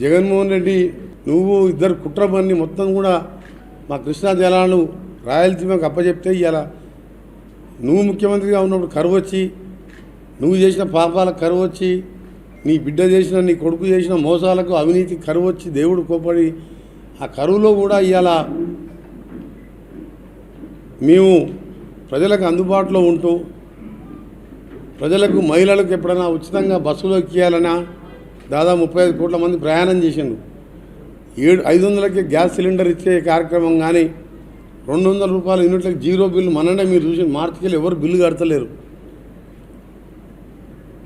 జగన్మోహన్ రెడ్డి నువ్వు ఇద్దరు కుట్రబన్ని మొత్తం కూడా మా కృష్ణా జలాలు రాయలసీమకు అప్పచెప్తే ఇవాళ నువ్వు ముఖ్యమంత్రిగా ఉన్నప్పుడు కరువు వచ్చి నువ్వు చేసిన పాపాలకు కరువు వచ్చి నీ బిడ్డ చేసిన నీ కొడుకు చేసిన మోసాలకు అవినీతి కరువు వచ్చి దేవుడు కోపడి ఆ కరువులో కూడా ఇవాళ మేము ప్రజలకు అందుబాటులో ఉంటూ ప్రజలకు మహిళలకు ఎప్పుడైనా ఉచితంగా బస్సులో ఎక్కియాలన్నా దాదాపు ముప్పై ఐదు కోట్ల మంది ప్రయాణం చేసిండు ఏడు ఐదు వందలకి గ్యాస్ సిలిండర్ ఇచ్చే కార్యక్రమం కానీ రెండు వందల రూపాయల యూనిట్లకు జీరో బిల్లు మననే మీరు చూసి మార్చికెళ్ళి ఎవరు బిల్లు కడతలేరు.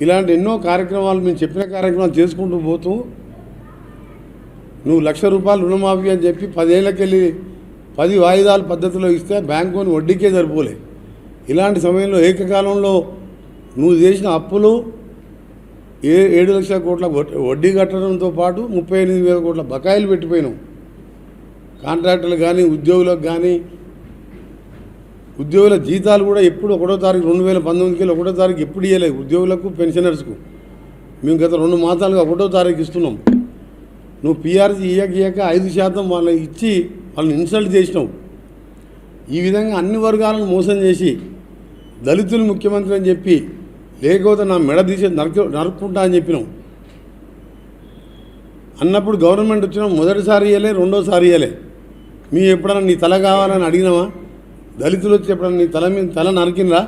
ఇలాంటి ఎన్నో కార్యక్రమాలు మేము చెప్పిన కార్యక్రమాలు చేసుకుంటూ పోతూ నువ్వు లక్ష రూపాయలు రుణమాఫీ అని చెప్పి పదేళ్ళకెళ్ళి పది వాయిదాల పద్ధతిలో ఇస్తే బ్యాంకుని వడ్డీకే సరిపోలే. ఇలాంటి సమయంలో ఏకకాలంలో నువ్వు చేసిన అప్పులు ఏ ఏడు లక్షల కోట్ల వడ్డీ కట్టడంతో పాటు ముప్పై ఎనిమిది వేల కోట్ల బకాయిలు పెట్టిపోయినాం. కాంట్రాక్టర్లు కానీ ఉద్యోగులకు కానీ ఉద్యోగుల జీతాలు కూడా ఎప్పుడు ఒకటో తారీఖు రెండు వేల పంతొమ్మిదికి ఒకటో తారీఖు ఎప్పుడు ఇవ్వలేదు ఉద్యోగులకు పెన్షనర్స్కు. మేము గత రెండు మాసాలుగా ఒకటో తారీఖు ఇస్తున్నాం. నువ్వు పీఆర్సీ ఇయ్యక ఇయ్యక ఐదు శాతం వాళ్ళకి ఇచ్చి వాళ్ళని ఇన్సల్ట్ చేసినావు. ఈ విధంగా అన్ని వర్గాలను మోసం చేసి దళితులు ముఖ్యమంత్రి అని చెప్పి లేకపోతే నా మెడ తీసి నరక నరుక్కుంటా అని చెప్పినాం. అన్నప్పుడు గవర్నమెంట్ వచ్చిన మొదటిసారి ఇవ్వలే రెండోసారి ఇవ్వలే మీ ఎప్పుడన్నా నీ తల కావాలని అడిగినావా? దళితులు వచ్చి ఎప్పుడన్నా నీ తల మీద తల నరికినరా